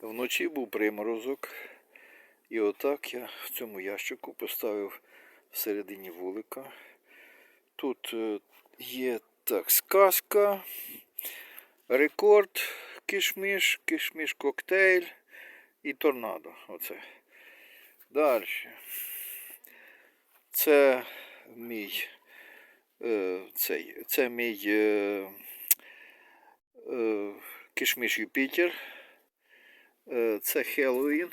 Вночі був приморозок. І отак я в цьому ящику поставив всередині вулика. Тут е, є так, сказка, рекорд, кишміш, кишміш коктейль і торнадо. Оце. Далі. Це мій. Е, цей, це мій е, е, кишміш Юпітер. Е, це Хеллоуін.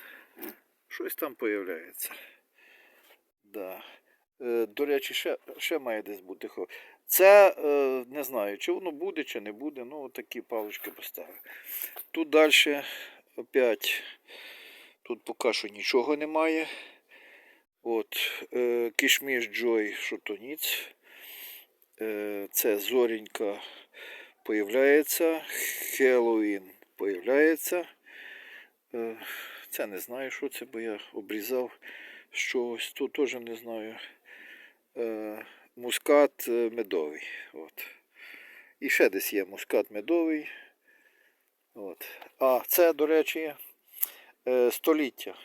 Щось там появляється. Да. Е, до речі, ще, ще має десь бути. Це е, не знаю, чи воно буде, чи не буде. Ну, такі палички поставив. Тут далі опять. Тут поки що нічого немає. От, кішміш Джой Шутоніц. Е, це зорінька появляється. Хеллоуін появляється. Е, це не знаю, що це, бо я обрізав чогось. Тут теж не знаю. Е, мускат е, медовий. От. І ще десь є мускат медовий. От. А це, до речі, століття.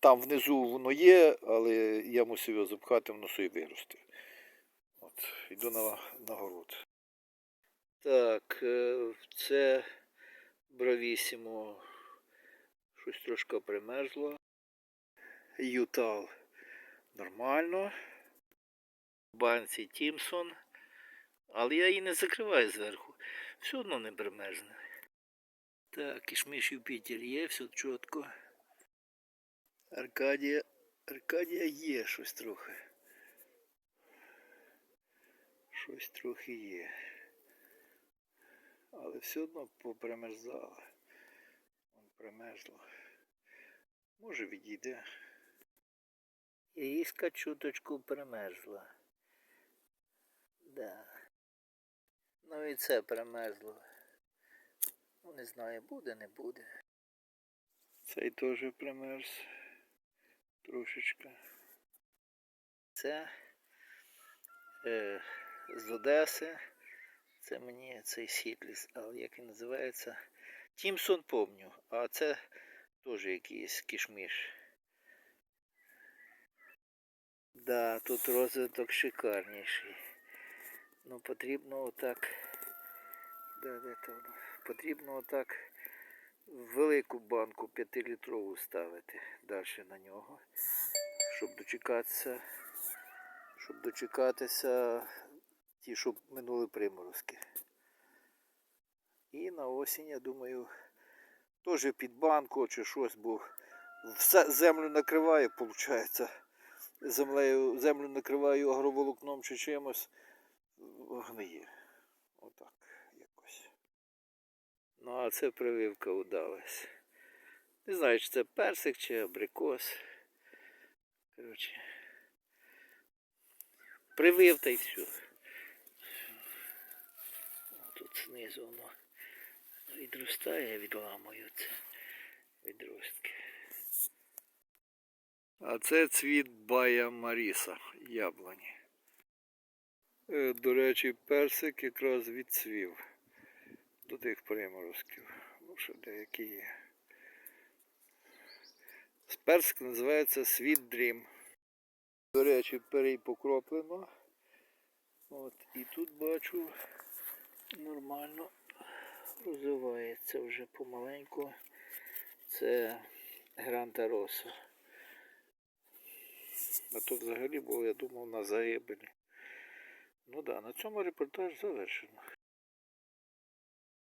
Там внизу воно є, але я мусив його запхати, воно собі виросте. От, йду на, на город. Так, це бравісімо. Щось трошки примерзло. Ютал нормально. Банці Тімсон. Але я її не закриваю зверху. Все одно не примерзне. Так, кишмиш Юпітер є, все чітко. Аркадія. Аркадія є щось трохи. Щось трохи є. Але все одно попримерзало. Примерзло. Може відійде. Іска чуточку примерзла. Да. Ну і це примерзло. Ну не знаю, буде, не буде. Цей теж примерз. Трошечка. Це е, з Одеси. Це мені цей Сітліс, але як він називається? Тімсон помню, а це теж якийсь кішміш. Да, тут розвиток шикарніший. Ну потрібно отак. Да, де то? Потрібно отак велику банку 5-літрову ставити далі на нього, щоб дочекатися, щоб дочекатися ті, що минули приморозки. І на осінь, я думаю, теж під банку чи щось, бо все землю накриває, виходить. Землею, землю накриваю агроволокном чи чимось, гниє. Отак якось. Ну, а це прививка удалась. Не знаю, чи це персик, чи абрикос. Коротше. Привив та й все. Тут знизу воно відростає, відламую це відростки. А це цвіт Бая Маріса, яблуні. Е, До речі, персик якраз відцвів до тих приморозків. Ну, що деякі є. Персик називається Sweet Dream. До речі, перей покроплено. От, і тут бачу нормально розвивається вже помаленьку. Це Гранта Роса. А то взагалі було, я думав, на загибелі. Ну так, да, на цьому репортаж завершено.